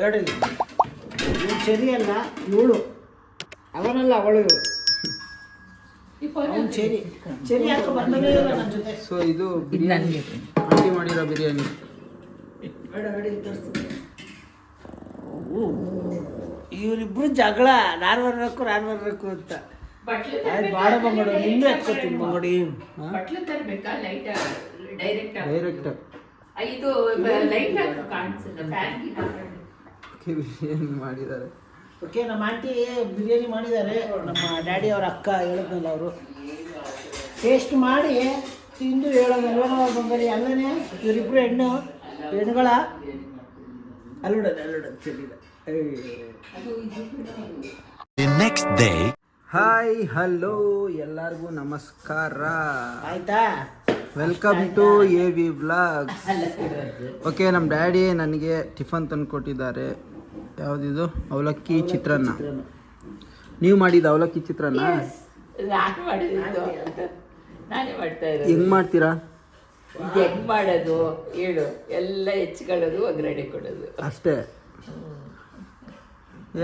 ಅಲ್ಲಡಿ ಇವ್ನು ಚರಿಯಲ್ಲ ಅಲ್ಲ ಇವಳು ಅವನಲ್ಲ ಅವಳು ಇವಳು. ಅವ್ನು ಯಾಕೆ ಬಂದಲೇ ಇಲ್ಲ ನನ್ನ ಜೊತೆ. ಸೊ ಇದು ಬಿರಿಯಾನಿ. ಆಂಟಿ ಮಾಡಿರೋ ಬಿರಿಯಾನಿ. ಬೇಡ ಬೇಡ ಇಲ್ಲಿ ತೋರಿಸ್ತೀನಿ ಇವರಿಬ್ರು ಜಗಳ ನಾನು ಬರಬೇಕು ನಾನು ಬರಬೇಕು ಅಂತ. ಬಾಡ ಬಂಗೋಡು ನಿನ್ನೂ ಹಚ್ಕೋತೀನಿ ಬಂಗಡಿ ಡೈರೆಕ್ಟ್ ಡೈರೆಕ್ಟ್ ಇದು ಲೈಟ್ ಕಾಣಿಸಲ್ಲ ಫ್ಯಾನ್ ಬಿರಿಯಾನಿ ಮಾಡಿದ್ದಾರೆ. ಓಕೆ ನಮ್ಮ ಆಂಟಿ ಬಿರಿಯಾನಿ ಮಾಡಿದ್ದಾರೆ. ನಮ್ಮ ಡ್ಯಾಡಿ ಅವ್ರ ಅಕ್ಕ ಹೇಳಿದ್ನಲ್ಲ ಅವರು. ಟೇಸ್ಟ್ ಮಾಡಿ ತಿಂದು ಹೇಳೋದಲ್ವ ನಾವು ಬಂಗಾರಿ? ಅಲ್ಲನೇ ಇವರಿಬ್ರು ಹೆಣ್ಣು ಹೆಣ್ಣುಗಳ ಅಲ್ಲುಡೋದು ಅಲ್ಲುಡೋದು ಚೆಲ್ಲಿದ next day day. Hi hello ಎಲ್ಲರಿಗೂ ನಮಸ್ಕಾರ. ಆಯ್ತಾ? Welcome to A V blog okay ನಮ್ಮ ಡ್ಯಾಡಿ ನನಗೆ ಟಿಫನ್ ತಂದು ಕೊಟ್ಟಿದ್ದಾರೆ ಯಾವುದಿದು? ಅವಲಕ್ಕಿ ಚಿತ್ರಾನ್ನ. ನೀವು ಮಾಡಿದ ಅವಲಕ್ಕಿ ಚಿತ್ರಾನ್ನ? ನಾನು ಮಾಡಿದ್ದು ನಾನೇ ಮಾಡ್ತಾ ಇರೋದು. ಹೆಂಗ್ ಮಾಡ್ತೀರಾ? ಇದು ಹೆಂಗ್ ಮಾಡೋದು? ಹೇಳು. ಎಲ್ಲ ಹೆಚ್ಚಿಕೊಳ್ಳೋದು ಒಗ್ಗರಣೆ ಕೊಡೋದು. ಅಷ್ಟೇ.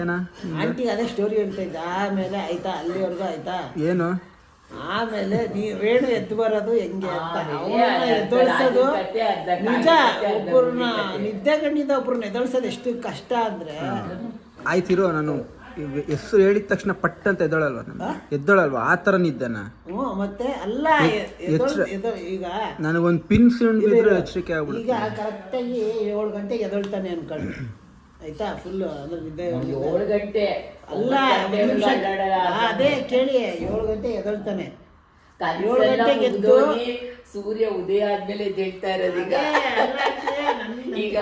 ಏನಾ? ಆಂಟಿ ಅದೇ ಸ್ಟೋರಿ ಹೇಳ್ತಾ ಇದ್ದ. ಆಮೇಲೆ ಆಯ್ತಾ? ಅಲ್ಲಿವರೆಗೂ ಆಯ್ತಾ? ಏನು? ಆಮೇಲೆ ನೀ ನೀವೇನು ಎದ್ದು ಬರೋದು ಹೆಂಗೆ ಅಂತ. ಅವ್ರನ್ನ ಎದ್ದೊಳ್ಸೋದು ನಿಜ ಒಬ್ಬರನ್ನ ನಿದ್ದೆ ಕಂಡಿದ್ದ ಒಬ್ಬರನ್ನ ಎದ್ದೊಳ್ಸೋದು ಎಷ್ಟು ಕಷ್ಟ ಅಂದ್ರೆ. ಆಯ್ತಿರೋ ನಾನು ಹೆಸರು ಹೇಳಿದ ತಕ್ಷಣ ಪಟ್ ಅಂತ ಎದ್ದಳಲ್ವ ಎದ್ದಳಲ್ವಾ? ಆ ಥರ ನಿದ್ದನ? ಮತ್ತೆ ಅಲ್ಲ ಈಗ ನನಗೊಂದು ಪಿನ್ ಸಿಂಡ್. ಎಚ್ಚರಿಕೆ ಈಗ ಕರೆಕ್ಟಾಗಿ ಏಳು ಗಂಟೆಗೆ ಎದ್ದೊಳ್ತಾನೆ ಅನ್ಕೊಳ್ಳಿ ಆಯ್ತಾ? ಫುಲ್ ಅಂದ್ರೆ ನಿದ್ದೆ ಏಳು ಗಂಟೆ. ಅಲ್ಲ ಒಂದ್ ನಿಮಿಷ. ಅದೇ ಕೇಳಿ ಏಳು ಗಂಟೆ ಎದಳ್ತಾನೆ ಏಳು ಗಂಟೆಗೆ ಎದ್ದು ಮುಗ್ದೋಗಿ ಸೂರ್ಯ ಉದಯ ಆದ್ಮೇಲೆ ಎದ್ದೇಳ್ತಾ ಇರೋದು ಈಗ ಈಗ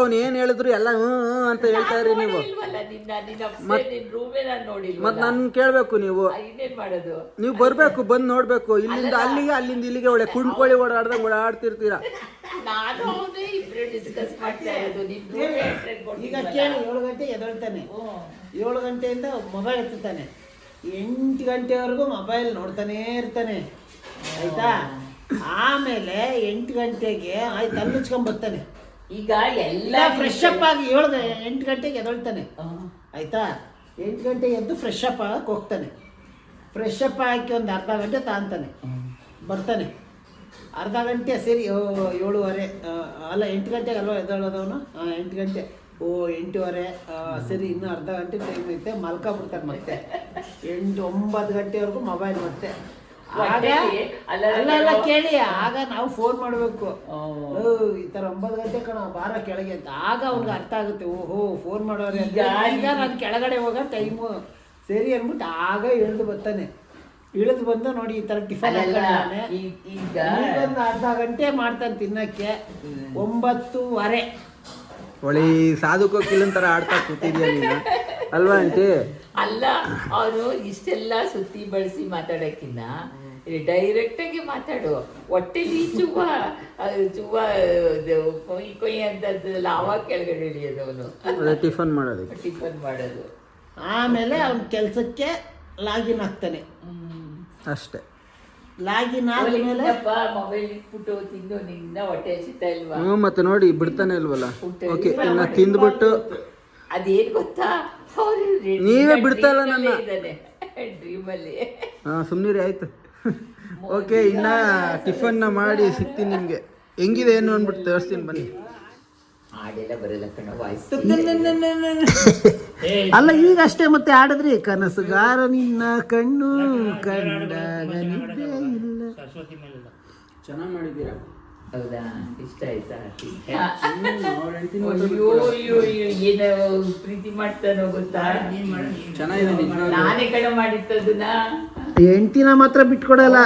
ಅವ್ನು ಏನು ಹೇಳಿದ್ರು ಎಲ್ಲ ಹ್ಞೂ ಹ್ಞೂ ಅಂತ ಹೇಳ್ತಾ ಇರಿ ನೀವು. ಇಲ್ವಲ್ಲ ನಿನ್ನ ನಿನ್ನ ಅಪ್ಸೆ, ನಿನ್ ರೂಮೇ ನಾನು ಮತ್ ನನ್ ಕೇಳ್ಬೇಕು ನೀವು. ಇನ್ನೇನ್ ಮಾಡೋದು? ನೀವು ಬರ್ಬೇಕು ಬಂದ್ ನೋಡ್ಬೇಕು. ಇಲ್ಲಿಂದ ಅಲ್ಲಿಗೆ ಅಲ್ಲಿಂದ ಇಲ್ಲಿಗೆ ಒಳ್ಳೆ ಕುಂಡ್ಕೊಳ್ಳಿ ಓಡಾಡ್ದಂಗ್ ಓಡಾಡ್ತಿರ್ತೀರ ನಾನು ಅವನೇ ಇಬ್ರು ಡಿಸ್ಕಸ್ ಮಾಡ್ತಾ ಇರೋದು. ನಿನ್ ಈಗ? ಕೇಳಿ ಏಳು ಗಂಟೆ ಎದೊಳ್ತಾನೆ. ಏಳು ಗಂಟೆಯಿಂದ ಮೊಬೈಲ್ ಎತ್ತುತ್ತಾನೆ. ಎಂಟು ಗಂಟೆವರೆಗೂ ಮೊಬೈಲ್ ನೋಡ್ತಾನೇ ಇರ್ತಾನೆ. ಆಯ್ತಾ? ಆಮೇಲೆ ಎಂಟು ಗಂಟೆಗೆ ಆಯ್ತು ಅಲ್ಲಿ ಹಚ್ಕೊಂಡ್ ಬರ್ತಾನೆ. ಈಗ ಎಲ್ಲ ಫ್ರೆಶ್ ಅಪ್ ಆಗಿ ಏಳು ಎಂಟು ಗಂಟೆಗೆ ಎದ್ದೊಳ್ತಾನೆ. ಆಯ್ತಾ? ಎಂಟು ಗಂಟೆಗೆ ಎದ್ದು ಫ್ರೆಶ್ ಅಪ್ ಆಗಕ್ಕೆ ಹೋಗ್ತಾನೆ. ಫ್ರೆಶ್ ಅಪ್ ಹಾಕಿ ಒಂದು ಅರ್ಧ ಗಂಟೆ ತಾಂತಾನೆ. ಬರ್ತಾನೆ. ಅರ್ಧ ಗಂಟೆ ಸರಿ ಓ, ಏಳುವರೆ ಅಲ್ಲ ಎಂಟು ಗಂಟೆಗೆ ಅಲ್ವಾ ಎದ್ದೇಳೋದವನು ಎಂಟು ಗಂಟೆ. ಓ ಎಂಟೂವರೆ ಸರಿ ಇನ್ನೂ ಅರ್ಧ ಗಂಟೆ ಟೈಮ್ ಐತೆ ಮಲ್ಕೊಂಬಿಡ್ತಾನೆ ಮತ್ತೆ. ಎಂಟು ಒಂಬತ್ತು ಗಂಟೆವರೆಗೂ ಮೊಬೈಲ್ ಮತ್ತೆ. ಅಲ್ಲ ಕೇಳಿ ಆಗ ನಾವು ಫೋನ್ ಮಾಡಬೇಕು. ಓ, ಈ ತರ ಒಂಬತ್ತು ಗಂಟೆ ಕಣ ಬಾರ ಕೆಳಗೆ ಅಂತ. ಆಗ ಅವ್ರಿಗೆ ಅರ್ಥ ಆಗುತ್ತೆ ಓಹೋ ಫೋನ್ ಮಾಡೋರೆ ಅಂತ. ಈಗ ನಾನು ಕೆಳಗಡೆ ಹೋಗೋ ಟೈಮು ಸರಿ ಅಂದ್ಬಿಟ್ಟು ಆಗ ಇಳಿದು ಬರ್ತಾನೆ. ಇಳಿದು ಬಂದು ನೋಡಿ ಈ ತರ ಟಿಫನ್ ಒಂದು ಅರ್ಧ ಗಂಟೆ ಮಾಡ್ತಾನೆ ತಿನ್ನಕ್ಕೆ. ಒಂಬತ್ತುವರೆ. ಒಳ್ಳೆ ಈ ಸಾಧು ಕೋಕಿಲನ್ ತರ ಆಡ್ತಾ ಕೂತಿದ್ಯಾ ನೀನು? ಅಲ್ವಾ ಆಂಟಿ? ಅಲ್ಲ ಅವರು ಇಷ್ಟೆಲ್ಲ ಸುತ್ತಿ ಬಳಸಿ ಮಾತಾಡಕ್ಕಿನ್ನ ಡೈರೆಕ್ಟ್ ಆಗಿ ಮಾತಾಡು. ಹೊಟ್ಟೆಲಿ ಚುವ್ವ ಅದು ಚುವ್ವ ಕೊಯ್ ಕೊಯ್ ಅಂತದ್ದಲ್ಲ ಲಾವ ಕೆಳಗಡೆ ಇಳಿಯೋದು ಅವನು. ಟಿಫನ್ ಮಾಡೋದು. ಟಿಫನ್ ಮಾಡೋದು. ಆಮೇಲೆ ಅವ್ನ ಕೆಲಸಕ್ಕೆ ಲಾಗಿನ್ ಆಗ್ತಾನೆ. ಅಷ್ಟೇ. ಲಾಗಿನ್ ಆದ್ಮೇಲೆ ಮೊಬೈಲ್ ಇಟ್ಬಿಟ್ಟು ತಿಂದು ನಿನ್ನ ಹೊಟ್ಟೆ ಹಸಿತಾ ಇಲ್ವಾ? ಹ್ಞೂ ಮತ್ತೆ ನೋಡಿ ಬಿಡ್ತಾನೆ ಇಲ್ವಲ್ಲ? ಓಕೆ ಇನ್ನು ತಿಂದ್ಬಿಟ್ಟು ಅದೇನು ಗೊತ್ತಾ? ಅವ್ರು ನೀವೇ ಬಿಡ್ತಾ ಇಲ್ಲ ನನ್ನ. ಡ್ರೀಮ್ ಅಲ್ಲಿ. ಸುಮ್ಮನೆ ಸುಮ್ನಿರಿ ಆಯ್ತು. ಓಕೆ ಇನ್ನ ಟಿಫನ್ನ ಮಾಡಿ ಸಿಗ್ತೀನಿ ನಿಮ್ಗೆ. ಹೆಂಗಿದೆ ಏನು ಅಂದ್ಬಿಟ್ಟು ತೋರಿಸ್ತೀನಿ ಬನ್ನಿ. ಅಲ್ಲ ಈಗ ಅಷ್ಟೇ ಮತ್ತೆ ಆಡಿದ್ರಿ ಕನಸುಗಾರ ನಿನ್ನ ಕಣ್ಣು ಕಂಡಾಗ ನಿದ್ದೆ ಇಲ್ಲ ಚೆನ್ನಾಗಿ ಮಾಡಿದ್ದೀರಾ? ಹೌದಾ? ಇಷ್ಟ ಆಯ್ತಾ? ಏನೋ ಪ್ರೀತಿ ಮಾಡ್ತಾನೋ ಗೊತ್ತಾ? ಚೆನ್ನಾಗಿದೆ. ನಾನೇ ಕಡೆ ಮಾಡಿತ್ತದನ್ನ ಹೆಂಡತಿನ ಮಾತ್ರ ಬಿಟ್ಕೊಡಲ್ಲ.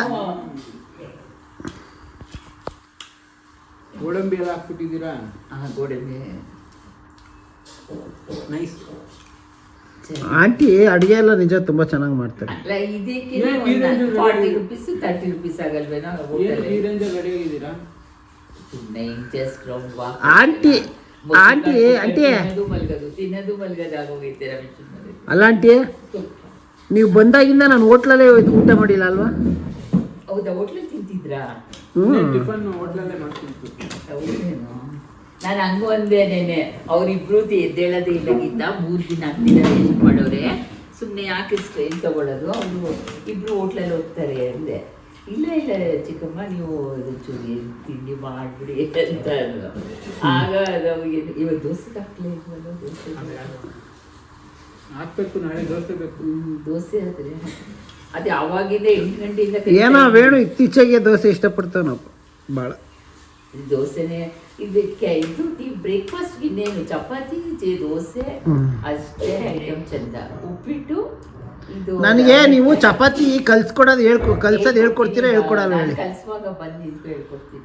ಗೋಡಂಬಿ ಎಲ್ಲ ಹಾಕ್ಬಿಟ್ಟಿದ್ದೀರಾ? ಗೋಡಂಬಿ. ನೈಸ್ ಆಂಟಿ ಅಡಿಗೆ ಎಲ್ಲ ನಿಜ ತುಂಬಾ ಚೆನ್ನಾಗಿ ಮಾಡ್ತಾರೆ. ಅಲ್ಲ ಇದಕ್ಕೆ forty rupees thirty ಆಗಲ್ವೇನೋ just round walk aunty aunty aunty. ತಿನ್ನೋದು ಮಲ್ಗೋದು ತಿನ್ನದು ಮಲ್ಗೋದು ಆಗೋಗೈತೆ ರಮೇಶ್ ಮನೆ. ಅಲ್ಲ ಆಂಟಿ. ನೀವು ಬಂದಾಗಿಂದ ನಾನು ಹೋಟ್ಲಲ್ಲೇ ಊಟ ಮಾಡಿಲ್ಲ ಅಲ್ವಾ? ಹೌದಾ ಹೋಟ್ಲಲ್ಲಿ ತಿಂತಿದ್ರಾ? ಟಿಫನ್ ಹೋಟ್ಲಲ್ಲೇ ಮಾಡ್ತಿತ್ತು ನಾನು ಹಂಗ ಒಂದೇನೇನೆ ಅವರಿಬ್ರು ಎದ್ದೇಳೋದೇ ಇಲ್ಲಾಗಿದ್ದ ಮೂರು ದಿನ ದಿನ ವೇಸ್ಟ್ ಮಾಡೋರೆ. ಸುಮ್ಮನೆ ಯಾಕೆ ಸ್ಟ್ರೈನ್ ತಗೊಳ್ಳೋದು ಅವರು ಇಬ್ರು ಹೋಟ್ಲಲ್ಲಿ ಹೋಗ್ತಾರೆ ಅಂದೆ. ಇಲ್ಲ ಇಲ್ಲ ಚಿಕ್ಕಮ್ಮ ನೀವು ಇದು ಚೂರಿ ತಿಂಡಿ ಮಾಡಿಬಿಡಿ ಅಂತ. ಆಗ ನಮಗೆ ಇವಾಗ ದೋಸೆ ಹಾಕ್ಲೇ ಇಲ್ವಲ್ಲ ದೋಸೆ? ಹಾಕ್ಬೇಕು ನಾಳೆ ದೋಸೆ ಬೇಕು. ದೋಸೆ ಆದ್ರೆ. ಅದೇ ಅವಾಗಿಂದ ಎಂಟು ಗಂಟೆಯಿಂದ ಏನೋ ವೇಣು ಇತ್ತೀಚೆಗೆ ದೋಸೆ ಇಷ್ಟಪಡ್ತಾನಪ್ಪ ಭಾಳ ದೋಸೆನೆ ಇದಕ್ಕೆ ಇದು ಬ್ರೇಕ್ಫಾಸ್ಟ್ ಇನ್ನೇನು ಚಪಾತಿ ಜೆ- ದೋಸೆ ಅಷ್ಟೇ ಐಟಮ್ ಚಂದ. ಉಪ್ಪಿಟ್ಟು ಇದು ನನಗೆ ನೀವು ಚಪಾತಿ ಕಲ್ಸ್ಕೊಡೋದು ಹೇಳ್ಕೊ ಕಲ್ಸೋದು ಹೇಳ್ಕೊಡ್ತೀರಾ ಹೇಳ್ಕೊಡಲ್ಲ ಹೇಳಿ. ಕಲ್ಸುವಾಗ ಬಂದು ಹೇಳ್ಕೊಡ್ತೀನಿ.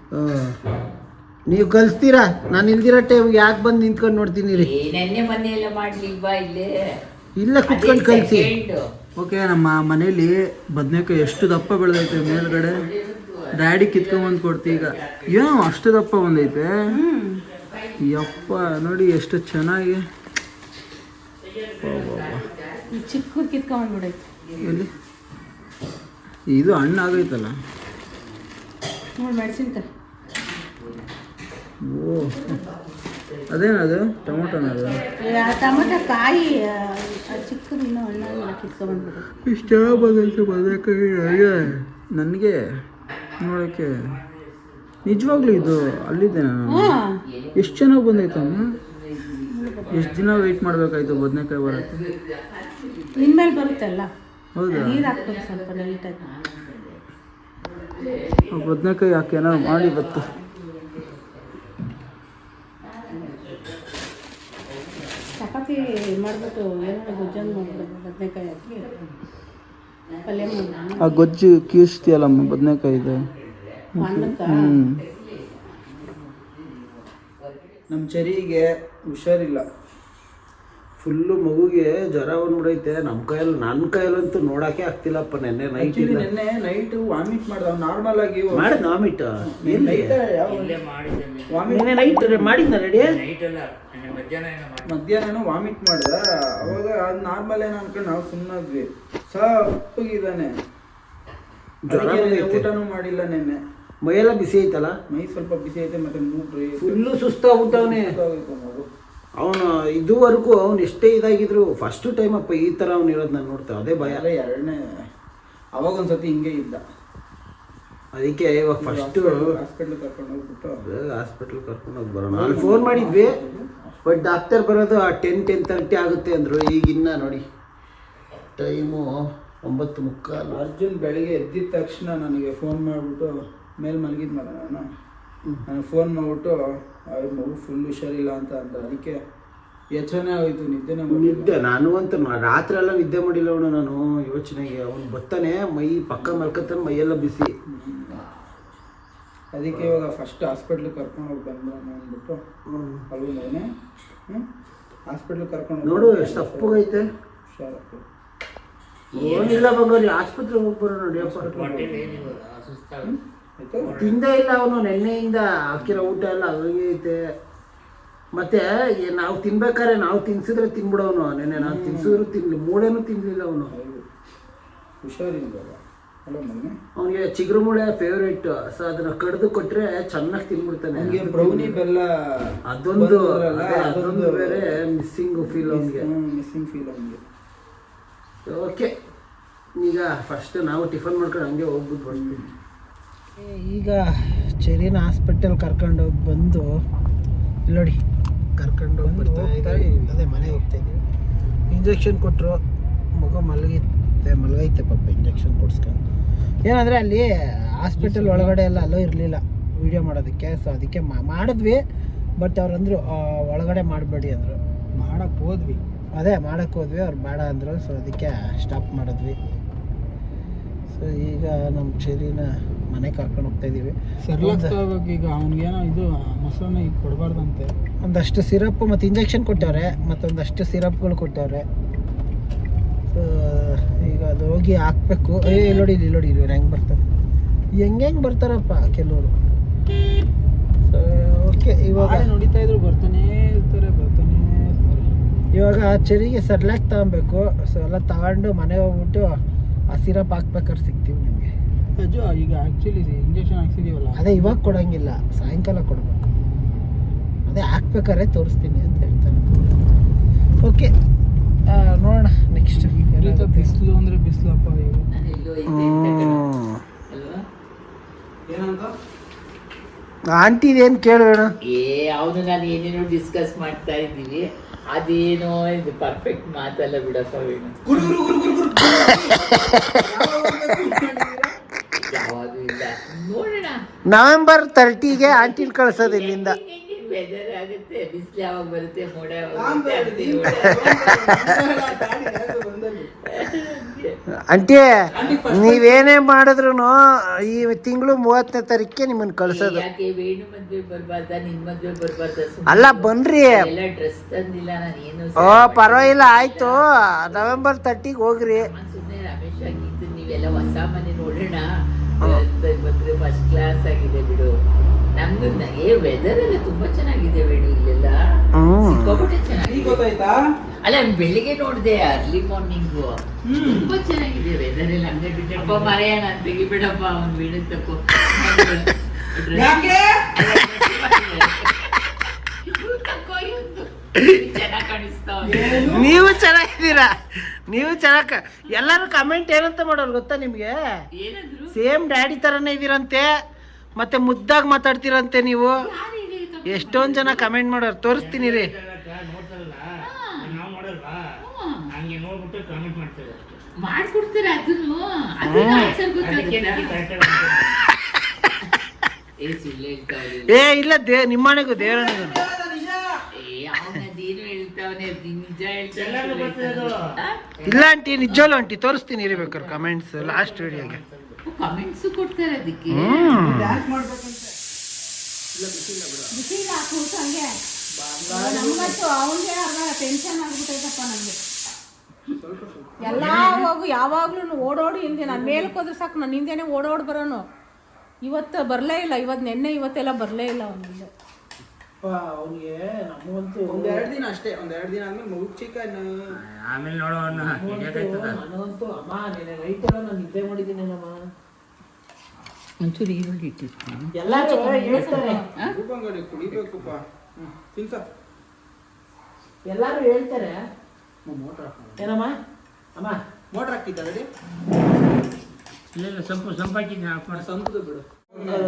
ನೀವು ಕಲಿಸ್ತೀರಾ? ನಾನು ಇಲ್ದಿರೋ ಟೈಮ್ ಯಾಕೆ ಬಂದು ನಿಂತ್ಕೊಂಡು ನೋಡ್ತೀನಿ ರೀ? ಏ ನೆನ್ನೆ ಮೊನ್ನೆ ಎಲ್ಲ ಮಾಡ್ಲಿಲ್ವಾ ಇಲ್ಲೇ? ಇಲ್ಲ ಕುತ್ಕೊಂಡು ಕಲಿಸಿ. ಓಕೆ ನಮ್ಮ ಮನೇಲಿ ಬದನೆಕಾಯಿ ಎಷ್ಟು ದಪ್ಪ ಬೆಳೆದೈತೆ ಮೇಲ್ಗಡೆ? ಡ್ಯಾಡಿ ಕಿತ್ಕೊಂಬಂದು ಕೊಡ್ತಿ ಈಗ. ಏನೋ ಅಷ್ಟು ದಪ್ಪ ಬಂದೈತೆ? ಯಪ್ಪ ನೋಡಿ ಎಷ್ಟು ಚೆನ್ನಾಗಿ. ಕಿತ್ಕೊಂಡ್ಬಿಡೈತೆ ಎಲ್ಲಿ? ಇದು ಹಣ್ಣು ಆಗೈತಲ್ಲ ಓ. ಅದೇನದು? ಟೊಮೊಟೊನ ಅದು ಟೊಮಟ ಕಾಯಿ ಚಿಕ್ಕದು ಇನ್ನೂ ಹಣ್ಣಾಗಿಲ್ಲ ಇಷ್ಟು ಬಂದೈತೆ ಬದನೆಕಾಯಿ. ಅಯ್ಯೋ ನನಗೆ ನೋಡೋಕ್ಕೆ ನಿಜವಾಗ್ಲೂ ಇದು ಅಲ್ಲಿದ್ದೆ ನಾನು. ಎಷ್ಟು ಚೆನ್ನಾಗಿ ಬಂದೈತಮ್ಮ ಎಷ್ಟು ದಿನ ವೆಯ್ಟ್ ಮಾಡಬೇಕಾಯ್ತು ಬದನೆಕಾಯಿ ಬರುತ್ತೆ ಇನ್ಮೇಲೆ ಬರುತ್ತಲ್ಲ ಹೌದಾ? ನೀರು ಹಾಕ್ಬೇಕು ಸ್ವಲ್ಪ ಲೈಟಾಗಿ ಬದನೆಕಾಯಿ ಹಾಕಿ ಏನಾದ್ರು ಮಾಡಿ ಇವತ್ತು ಚಪಾತಿ ಮಾಡಿಬಿಟ್ಟು ಏನಾದ್ರು ಗೊಜ್ಜನ್ನು ಮಾಡ್ಬಿಡೋದು ಬದನೆಕಾಯಿ ಹಾಕಿ ಪಲ್ಯ ಆ ಗೊಜ್ಜು ಕೀಸ್ತೀಯಲ್ಲಮ್ಮ ಬದನೆಕಾಯಿದು ಅನ್ನಕ್ಕೆ ನಮ್ಮ ಚರಿಗೆ ಹುಷಾರಿಲ್ಲ. ಫುಲ್ಲು ಮಗುಗೆ ಜ್ವರ ಬಂದ್ಬಿಡೈತೆ ನಮ್ಮ ಕೈಯಲ್ಲಿ ನನ್ನ ಕೈಯಲ್ಲಂತೂ ನೋಡಕ್ಕೆ ಆಗ್ತಿಲ್ಲಪ್ಪ ನೆನ್ನೆ ನೈಟ್ ನೆನ್ನೆ ನಿನ್ನೆ ನೈಟ್ ವಾಮಿಟ್ ಮಾಡ್ದ. ನಾರ್ಮಲ್ ಆಗಿ ಮಾಡಿದ್ ವಾಮಿಟ್ ನೈಟ್ ವಾಮಿಟ್ ನಿನ್ನೆ ನೈಟ್ ಮಾಡಿದ್ನ ರೆಡಿ ಮಧ್ಯಾಹ್ನ ವಾಮಿಟ್ ಮಾಡ್ದ. ಅವಾಗ ಅದು ನಾರ್ಮಲ್ ಏನೋ ಅನ್ಕೊಂಡು ನಾವು ಸುಮ್ಮನಾದ್ವಿ ಸಪ್ಪಗಿದ್ದಾನೆ. ಊಟನೂ ಮಾಡಿಲ್ಲ ನಿನ್ನೆ. ಮೈಯೆಲ್ಲ ಬಿಸಿ ಐತಲ್ಲ? ಮೈ ಸ್ವಲ್ಪ ಬಿಸಿ ಐತೆ ಮತ್ತೆ ಮೂಟ್ರಿ ಫುಲ್ಲು ಸುಸ್ತಾಗ್ಬಿಟ್ಟವನೇ ಅವನು ಇದುವರೆಗೂ ಅವ್ನು ಎಷ್ಟೇ ಇದಾಗಿದ್ರು ಫಸ್ಟ್ ಟೈಮ್ ಅಪ್ಪ ಈ ಥರ ಅವ್ನು ಇರೋದು ನಾನು ನೋಡ್ತಾ ಅದೇ ಭಯ. ಅಲ್ಲ ಎರಡನೇ ಅವಾಗ ಒಂದ್ಸತಿ ಹಿಂಗೆ ಇದ್ದ. ಅದಕ್ಕೆ ಇವಾಗ ಫಸ್ಟು ಹಾಸ್ಪಿಟ್ಲ್ ಕರ್ಕೊಂಡು ಹೋಗ್ಬಿಟ್ಟು. ಹಾಸ್ಪಿಟ್ಲ್ ಕರ್ಕೊಂಡು ಹೋಗಿ ಬರೋಣ. ಅಲ್ಲಿ ಫೋನ್ ಮಾಡಿದ್ವಿ. ಬಟ್ ಡಾಕ್ಟರ್ ಬರೋದು ಟೆನ್ ಟೆನ್ ತರ್ಟಿ ಆಗುತ್ತೆ ಅಂದರು. ಈಗಿನ್ನ ನೋಡಿ. ಟೈಮು ಒಂಬತ್ತು ಮುಕ್ಕಾಲು. ಅರ್ಜುನ್ ಬೆಳಗ್ಗೆ ಎದ್ದಿದ ತಕ್ಷಣ ನನಗೆ ಫೋನ್ ಮಾಡಿಬಿಟ್ಟು ಮೇಲೆ ಮಲಗಿದ್ನಲ್ಲ ನಾನು. ನಾನು ಫೋನ್ ಮಾಡಿಬಿಟ್ಟು ಅವ್ರ ಮಗು ಫುಲ್ ಹುಷಾರಿಲ್ಲ ಅಂತ ಅಂದ. ಅದಕ್ಕೆ ಎಚ್ಚರನೇ ಆಗೋಯ್ತು ನಿದ್ದೆನೇ ನಿದ್ದೆ ನಾನು ಅಂತ ರಾತ್ರಿ ಎಲ್ಲ ನಿದ್ದೆ ಮಾಡಿಲ್ಲ ಅವನು ನಾನು. ಯೋಚನೆಗೆ ಅವನು ಬರ್ತಾನೆ ಮೈ ಪಕ್ಕ ಮಲ್ಕತ್ತಾನೆ ಮೈಯೆಲ್ಲ ಬಿಸಿ. ಅದಕ್ಕೆ ಇವಾಗ ಫಸ್ಟ್ ಹಾಸ್ಪಿಟ್ಲಿಗೆ ಕರ್ಕೊಂಡು ಹೋಗಿ ಬಂದು ಅಂದ್ಬಿಟ್ಟು. ಅಲ್ವ ಹಾಸ್ಪಿಟ್ಲ್ ಹ್ಞೂ ಹಾಸ್ಪಿಟ್ಲಿಗೆ ಕರ್ಕೊಂಡು ನೋಡು ಎಷ್ಟು ತಪ್ಪಗೈತೆ. ಹುಷಾರಾಗ್ತದೆ ಏನಿಲ್ಲ ಬಂಗಾರಿ ಆಸ್ಪತ್ರೆಗೆ ಹೋಗಿ ಬರೋ ನೋಡಿ ತಿಂದೇ ಇಲ್ಲ ಅವನು ನೆನ್ನೆಯಿಂದ ಹಾಕಿರೋ ಊಟ ಎಲ್ಲ ಅಲ್ಲಿಗೆ ಐತೆ. ಮತ್ತೆ ನಾವು ತಿನ್ಬೇಕಾದ್ರೆ ನಾವು ತಿನ್ಸಿದ್ರೆ ತಿನ್ಬಿಡವನು ನೆನ್ನೆ ನಾವು ತಿನ್ಸಿದ್ರು ತಿನ್ಲಿ ಮೂಳೆನೂ ತಿನ್ಲಿಲ್ಲ ಅವನು. ಹೌದು. ಹುಷಾರಿಲ್ಲ ಅವನಿಗೆ ಚಿಗುರು ಮೂಳೆ ಫೇವ್ರೇಟ್ ಸೊ ಅದನ್ನ ಕಡ್ದು ಕೊಟ್ರೆ ಚೆನ್ನಾಗಿ ತಿನ್ಬಿಡ್ತಾನೆ. ನನಗೆ ಬ್ರೌನಿ ಬೆಲ್ಲ ಅದೊಂದು ಅದೇ, ಅದೊಂದು ಬೇರೆ ಮಿಸ್ಸಿಂಗ್ ಫೀಲ್ ಅವನಿಗೆ. ಮಿಸ್ಸಿಂಗ್ ಫೀಲ್ ಅವನಿಗೆ. ಓಕೆ ಈಗ ಫಸ್ಟ್ ನಾವು ಟಿಫನ್ ಮಾಡ್ಕೊಂಡು ಹಂಗೆ ಹೋಗ್ಬಿಟ್ಟು ಬರ್ತೀವಿ. ಈಗ ಚೆರಿನ ಹಾಸ್ಪಿಟಲ್ ಕರ್ಕೊಂಡು ಹೋಗಿ ಬಂದು ಇಲ್ಲಿ ನೋಡಿ ಕರ್ಕೊಂಡು ಹೋಗಿ ಬರ್ತಾ ಹೋಗ್ತಾ ಇದ್ದೀವಿ. ಅದೇ ಮನೆಗೆ ಹೋಗ್ತಾ ಇದ್ದೀವಿ. ಇಂಜೆಕ್ಷನ್ ಕೊಟ್ಟರು ಮಗ ಮಲಗಿತ್ತೆ ಮಲಗೈತೆ ಪಾಪ ಇಂಜೆಕ್ಷನ್ ಕೊಡ್ಸ್ಕೊಂಡು. ಏನಂದರೆ ಅಲ್ಲಿ ಹಾಸ್ಪಿಟಲ್ ಒಳಗಡೆ ಎಲ್ಲ ಅಲ್ಲೋ ಇರಲಿಲ್ಲ ವಿಡಿಯೋ ಮಾಡೋದಕ್ಕೆ. ಸೊ ಅದಕ್ಕೆ ಮಾಡಿದ್ವಿ ಬಟ್ ಅವ್ರು ಅಂದರು ಒಳಗಡೆ ಮಾಡಬೇಡಿ ಅಂದರು. ಮಾಡಕ್ ಹೋದ್ವಿ. ಅದೇ ಮಾಡಕ್ಕೆ ಹೋದ್ವಿ ಅವ್ರು ಬೇಡ ಅಂದರು. ಸೊ ಅದಕ್ಕೆ ಸ್ಟಾಪ್ ಮಾಡಿದ್ವಿ. ಸೊ ಈಗ ನಮ್ಮ ಚೆರಿನ ಮನೆ ಕರ್ಕೊಂಡು ಹೋಗ್ತಾ ಇದ್ದೀವಿ ಈಗ ಅವ್ನಿಗೇನೋ ಇದು ಮೊಸರನ್ನ ಈಗ ಕೊಡಬಾರ್ದಂತೆ. ಒಂದಷ್ಟು ಸಿರಪ್ ಮತ್ತು ಇಂಜೆಕ್ಷನ್ ಕೊಟ್ಟವ್ರೆ ಮತ್ತೊಂದಷ್ಟು ಸಿರಪ್ಗಳು ಕೊಟ್ಟವ್ರೆ. ಸೊ ಈಗ ಅದು ಹೋಗಿ ಹಾಕ್ಬೇಕು. ಏ ನೋಡಿ ಇಲ್ಲಿ ನೋಡಿ ಇಲ್ಲಿ ಹೆಂಗೆ ಬರ್ತಾರೆ. ಹೆಂಗೆ ಹೆಂಗೆ ಬರ್ತಾರಪ್ಪ ಕೆಲವರು. ಓಕೆ ಇವಾಗ ನುಡಿತಾ ಇದ್ರು ಬರ್ತಾನೆ ಇರ್ತಾರೆ ಬರ್ತಾನೆ ಇವಾಗ ಚೆರಿಗೆ ಸರ್ಲಾಕ್ ತಗೊಬೇಕು. ಸೊ ಎಲ್ಲ ತಗೊಂಡು ಮನೆಗೆ ಹೋಗ್ಬಿಟ್ಟು ಆ ಸಿರಪ್ ಹಾಕ್ಬೇಕಾದ್ರೆ ಸಿಗ್ತೀವಿ ನಿಮಗೆ. ಅಜ್ಜು ಈಗ ಆ್ಯಕ್ಚುಲಿ ಇಂಜೆಕ್ಷನ್ ಹಾಕ್ಸಿದೀವಲ್ಲ? ಅದೇ ಇವಾಗ ಕೊಡೋಂಗಿಲ್ಲ. ಸಾಯಂಕಾಲ ಕೊಡಬೇಕು. ಅದೇ ಹಾಕ್ಬೇಕಾದ್ರೆ ತೋರಿಸ್ತೀನಿ ಅಂತ ಹೇಳ್ತಾನೆ ಓಕೆ ನೋಡೋಣ ನೆಕ್ಸ್ಟ್ ಬಿಸಿಲು ಅಂದ್ರೆ ಬಿಸಿಲಪ್ಪ ಏನಂತ? ಆಂಟಿದೇನು ಕೇಳೋಣ ಏ ಅವನು ನಾನು ಏನೇನೋ ಡಿಸ್ಕಸ್ ಮಾಡ್ತಾ ಇದ್ದೀವಿ. ಅದೇನೋ ಇದು ಪರ್ಫೆಕ್ಟ್ ಮಾತಲ್ಲ ಬಿಡಪ್ಪ ವೇಣು. ಯಾವಾಗ ಇಲ್ಲ. ನೋಡೋಣ. ನವೆಂಬರ್ ತರ್ಟಿಗೆ ಆಂಟಿನ ಕಳ್ಸೋದು ಇಲ್ಲಿಂದ. ವೆದರ್ ಆಗುತ್ತೆ ಬಿಸಿಲು ಯಾವಾಗ ಬರುತ್ತೆ ಮೋಡ ಅಂಟಿ ನೀವೇನೇ ಮಾಡಿದ್ರು ಈ ತಿಂಗಳು ಮೂವತ್ತನೇ ತಾರೀಕಿಗೆ ನಿಮ್ಮನ್ನ ಕಳ್ಸೋದು. ಯಾಕೆ ವೇಣು ಮದ್ವೆ ಬರ್ಬಾರ್ದ ನಿನ್ ಮದ್ವೆ ಬರ್ಬಾರ್ದ ಅಲ್ಲ ಬನ್ರಿ. ಎಲ್ಲ ಡ್ರೆಸ್ ತಂದಿಲ್ಲ ನಾನು ಏನು ಓ ಪರವಾಗಿಲ್ಲ ಆಯ್ತು. ನವೆಂಬರ್ ತರ್ಟಿಗೆ ಹೋಗ್ರಿ. ಸುಮ್ಮನೆ ರಮೇಶ್ ಆಗಿದ್ದು ನೀವೆಲ್ಲ ಹೊಸ ಮನೆ ನೋಡೋಣ. ಫಸ್ಟ್ ಕ್ಲಾಸ್ ಆಗಿದೆ ಬಿಡು. ನಮ್ದು ನ- ಏ ವೆದರ್ ಎಲ್ಲ ತುಂಬಾ ಚೆನ್ನಾಗಿದೆ ಇಲ್ಲೆಲ್ಲ. ಸಿಕ್ಕಾಪಟ್ಟೆ ಗೊತ್ತಾಯ್ತಾ? ಅಲ್ಲ ಬೆಳಿಗ್ಗೆ ನೋಡಿದೆ ಅರ್ಲಿ ಮಾರ್ನಿಂಗು ತುಂಬಾ ಚೆನ್ನಾಗಿದೆ ವೆದರ್ ಎಲ್ಲ. ಹಂಗೆ ಬಿಟ್ಟಪ್ಪ ತೆಗಿಬಿಡಪ್ಪ ಅವ್ನು ಬೀಳುತ್ತಕ್ಕೋ ತಕೋ. ಚೆನ್ನಾಗಿ ಕಾಣಿಸ್ತಾವ ನೀವು ಚೆನ್ನಾಗಿದ್ದೀರಾ? ನೀವು ಚೆನ್ನಾಗ ಎಲ್ಲರೂ ಕಮೆಂಟ್ ಏನಂತ ಮಾಡೋರು ಗೊತ್ತಾ ನಿಮ್ಗೆ? ಏನಂದ್ರು? ಸೇಮ್ ಡ್ಯಾಡಿ ತರನೇ ಇದೀರಂತೆ. ಮತ್ತೆ ಮುದ್ದಾಗಿ ಮಾತಾಡ್ತೀರಂತೆ ನೀವು? ಎಷ್ಟೊಂದು ಜನ ಕಮೆಂಟ್ ಮಾಡೋರು ತೋರಿಸ್ತೀನಿ ರೀ. ಏ ಇಲ್ಲ ದೇ ನಿಮ್ಮನೆಗೂ ದೇವರನಿಗೂ. ಇಲ್ಲ ಆಂಟಿ ನಿಜವಲ್ಲ ಆಂಟಿ ತೋರಿಸ್ತೀನಿ ರೀ ಬೇಕಾದ್ರೆ ಕಮೆಂಟ್ಸ್ ಲಾಸ್ಟ್ ವಿಡಿಯೋಗೆ ಕಮೆಂಟ್ಸ್ ಕೊಡ್ತಾರೆ ಅದಕ್ಕೆ. ಬಿಸಿ ಇಲ್ಲ ಕೂತು ಹಂಗೆ. ನಮ್ಗಂತೂ ಅವನಿಗೆ ಅರ್ಧ ಟೆನ್ಷನ್ ಆಗ್ಬಿಟ್ಟೈತಪ್ಪ ನನಗೆ. ಎಲ್ಲ ಹೋಗು ಯಾವಾಗ್ಲೂ ಓಡೋಡಿ ಹಿಂದೆ. ನಾನು ಮೇಲಕ್ಕೆ ಹೋದ್ರೆ ಸಾಕು ನಾನು ಹಿಂದೆನೆ ಓಡೋಡಿ ಬರೋನು. ಇವತ್ತು ಬರಲೇ ಇಲ್ಲ ಇವತ್ತು ನೆನ್ನೆ ಇವತ್ತೆಲ್ಲ ಬರಲೇ ಇಲ್ಲ ಅವನಿಗೆ ಅವನಿಗೆ ನಮ್ಮಂತೂ ಒಂದೆರಡು ದಿನ ಅಷ್ಟೇ ಒಂದೆರಡು ದಿನ ಆದ್ಮೇಲೆ ಮಗು ಚಿಕನ್. ನನಗಂತೂ ಅಮ್ಮ ನಿನ್ನೆ ನೈಟ್ ಎಲ್ಲ ನಾನು ನಿದ್ದೆ ಮಾಡಿದ್ದೀನೇನಮ್ಮ ಒಂಚೂರು ಈರುಳ್ಳಿ ಇಟ್ಟಿರ್ತೀನಿ. ಎಲ್ಲರೂ ಹೇಳ್ತಾರೆ ರೂಪಂಗಡಿ ಕುಡಿಬೇಕಪ್ಪ. ತಿಂತ ಎಲ್ಲರೂ ಹೇಳ್ತಾರೆ. ಮೋಟ್ರ್ ಏನಮ್ಮ? ಅಮ್ಮ? ಮೋಟ್ರ್ ಹಾಕಿದ್ದಾರೆ ಸಂಪು ಸಂಪಾಕಿನ ಮಾಡಿ. ಸಂತದ ಬಿಡು.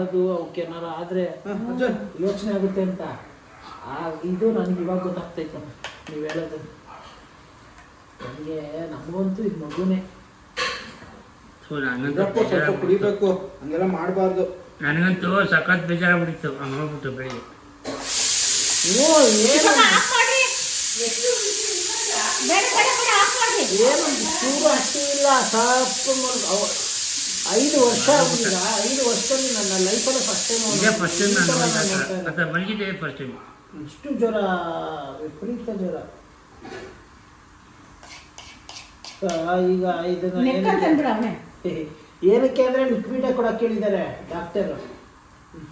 ಅದು ಅವಕ್ಕೆ ಏನಾರ ಆದ್ರೆ ಯೋಚನೆ ಆಗುತ್ತೆ ಅಂತ. ಆ ಇದು ನನಗೆ ಇವಾಗ ಗೊತ್ತಾಗ್ತೈತಮ್ಮ ನೀವು ಹೇಳೋದು ನನಗೆ ನಮಗಂತೂ ಇದು ಮಗುನೇ. ಸೊ ನನಗಂತೂ ಸ್ವಲ್ಪ ಕುಡಿಬೇಕು ಹಂಗೆಲ್ಲ ಮಾಡಬಾರ್ದು. ನನಗಂತೂ ಸಖತ್ ಬೇಜಾರಾಗ್ಬಿಟ್ಟಿತ್ತು ಹಂಗೆ ಹೋಗ್ಬಿಟ್ಟು ಬೆಳಿಗ್ಗೆ. ಓ ಏನು ಏನು ಚೂರು ಅಷ್ಟು ಇಲ್ಲ ಸಾಕು ಅವ- ಐದು ವರ್ಷ ಈಗ ಐದು ವರ್ಷದಲ್ಲಿ ನನ್ನ ಲೈಫಲ್ಲಿ ಫಸ್ಟ್ ಟೈಮ್ ಇದೇ ಫಸ್ಟ್ ಟೈಮ್ ನಾನು ನೋಡಿದ ಮತ್ತೆ ಮಲಗಿದೆ ಫಸ್ಟ್ ಟೈಮ್ ಇಷ್ಟು ಜ್ವರ ವಿಪರೀತ ಜ್ವರ. ಆ, ಈಗ ಇದನ್ನ ಅವನೇ. ಏನಕ್ಕೆ ಅಂದ್ರೆ ಲಿಕ್ವಿಡ್ ಕೊಡಕ್ ಕೇಳಿದ್ದಾರೆ ಡಾಕ್ಟರ್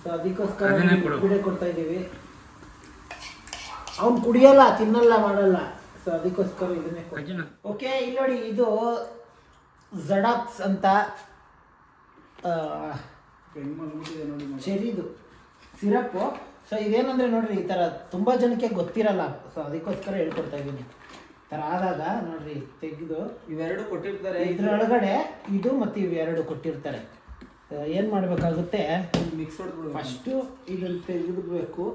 ಸೊ ಅದಕ್ಕೋಸ್ಕರ ಅದನ್ನೇ ಕೊಡು. ಲಿಕ್ವಿಡ್ ಕೊಡ್ತಾ ಇದ್ದೀವಿ. ಅವ್ನು ಕುಡಿಯಲ್ಲ ತಿನ್ನಲ್ಲ ಮಾಡಲ್ಲ. ಸೊ ಅದಕ್ಕೋಸ್ಕರ ಇದನ್ನೇ. ಅಜ್ಜನ ಓಕೆ ಇಲ್ಲಿ ನೋಡಿ ಇದು ಝಡಾಕ್ಸ್ ಅಂತ ಆ, ಚೆರಿದು ಸಿರಪ್ಪು ಸೊ ಇದೇನಂದ್ರೆ ನೋಡ್ರಿ ಈ ಥರ ತುಂಬ ಜನಕ್ಕೆ ಗೊತ್ತಿರಲ್ಲ. ಸೊ ಅದಕ್ಕೋಸ್ಕರ ಹೇಳ್ಕೊಡ್ತಾ ಇದ್ದೀನಿ. ಥರ ಆದಾಗ ನೋಡ್ರಿ ತೆಗೆದು ಇವೆರಡು ಕೊಟ್ಟಿರ್ತಾರೆ. ಇದ್ರೊಳಗಡೆ ಇದು ಮತ್ತು ಇವೆರಡು ಕೊಟ್ಟಿರ್ತಾರೆ. ಏನು ಮಾಡಬೇಕಾಗುತ್ತೆ? ಮಿಕ್ಸ್ ಫಸ್ಟು ಇದನ್ನು ತೆಗೆದುಬೇಕು.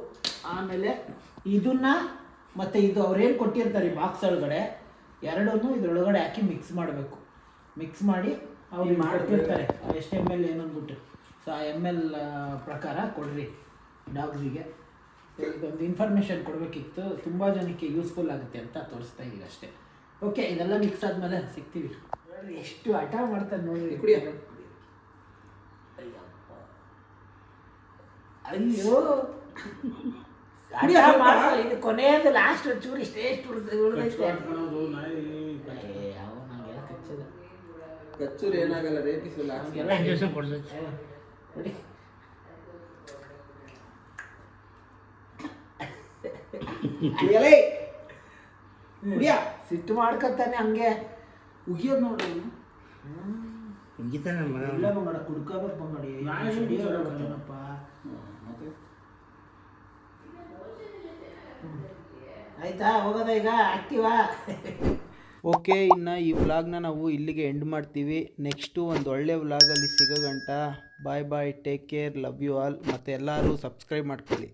ಆಮೇಲೆ ಇದನ್ನ ಮತ್ತು ಇದು ಅವ್ರೇನು ಕೊಟ್ಟಿರ್ತಾರೆ ಈ ಬಾಕ್ಸ್ ಒಳಗಡೆ ಎರಡನ್ನು ಇದ್ರೊಳಗಡೆ ಹಾಕಿ ಮಿಕ್ಸ್ ಮಾಡಬೇಕು. ಮಿಕ್ಸ್ ಮಾಡಿ ಅವ್ರು ಮಾಡ್ತಿರ್ತಾರೆ ಎಷ್ಟು ಎಂ ಎಲ್ ಏನಂದ್ಬಿಟ್ಟು ಸೊ ಆ ಎಂ ಎಲ್ ಪ್ರಕಾರ ಕೊಡ್ರಿ ಡಾಗ್ಸಿಗೆ. ಇದೊಂದು ಇನ್ಫಾರ್ಮೇಷನ್ ಕೊಡಬೇಕಿತ್ತು. ತುಂಬ ಜನಕ್ಕೆ ಯೂಸ್ಫುಲ್ ಆಗುತ್ತೆ ಅಂತ ತೋರಿಸ್ತಾ ಇದೀವಿ ಅಷ್ಟೇ. ಓಕೆ ಇದೆಲ್ಲ ಮಿಕ್ಸ್ ಆದಮೇಲೆ ಸಿಗ್ತೀವಿ. ಎಷ್ಟು ಹಠ ಮಾಡ್ತಾರೆ ನೋಡ್ರಿ. ಕುಡಿಯ. ಅಯ್ಯೋ. ಇದು ಕೊನೆಯದು ಲಾಸ್ಟ್ ಚೂರು ಇಷ್ಟೇ ಎಷ್ಟು ಉಳಿದೈತೆ ಕಚ್ಚೂರು ಏನಾಗಲ್ಲ ರೇಪಿಸಲ್ಲ ನೋಡಿ ಎಲೆ ಕುಡಿಯ. ಸಿಟ್ಟು ಮಾಡ್ಕೊತಾನೆ ಹಂಗೆ. ಉಗಿಯೋದು ಉಗಿತಾನೆ ಎಲ್ಲ ಬಂಗಡ ಕುಡ್ಕೋಬೇಕು ಬಂಗಡಿ ಏನಪ್ಪ. ಆಯ್ತಾ ಹೋಗೋದ ಈಗ? ಆಗ್ತೀವಾ ಓಕೆ ಇನ್ನು ಈ ವ್ಲಾಗ್ನ ನಾವು ಇಲ್ಲಿಗೆ ಎಂಡ್ ಮಾಡ್ತೀವಿ. ನೆಕ್ಸ್ಟು ಒಂದು ಒಳ್ಳೆ ವ್ಲಾಗಲ್ಲಿ ಸಿಗೋ ಗಂಟ bye bye take care love you all. ಮತ್ತು ಎಲ್ಲರೂ ಸಬ್ಸ್ಕ್ರೈಬ್ ಮಾಡ್ಕೊಳ್ಳಿ.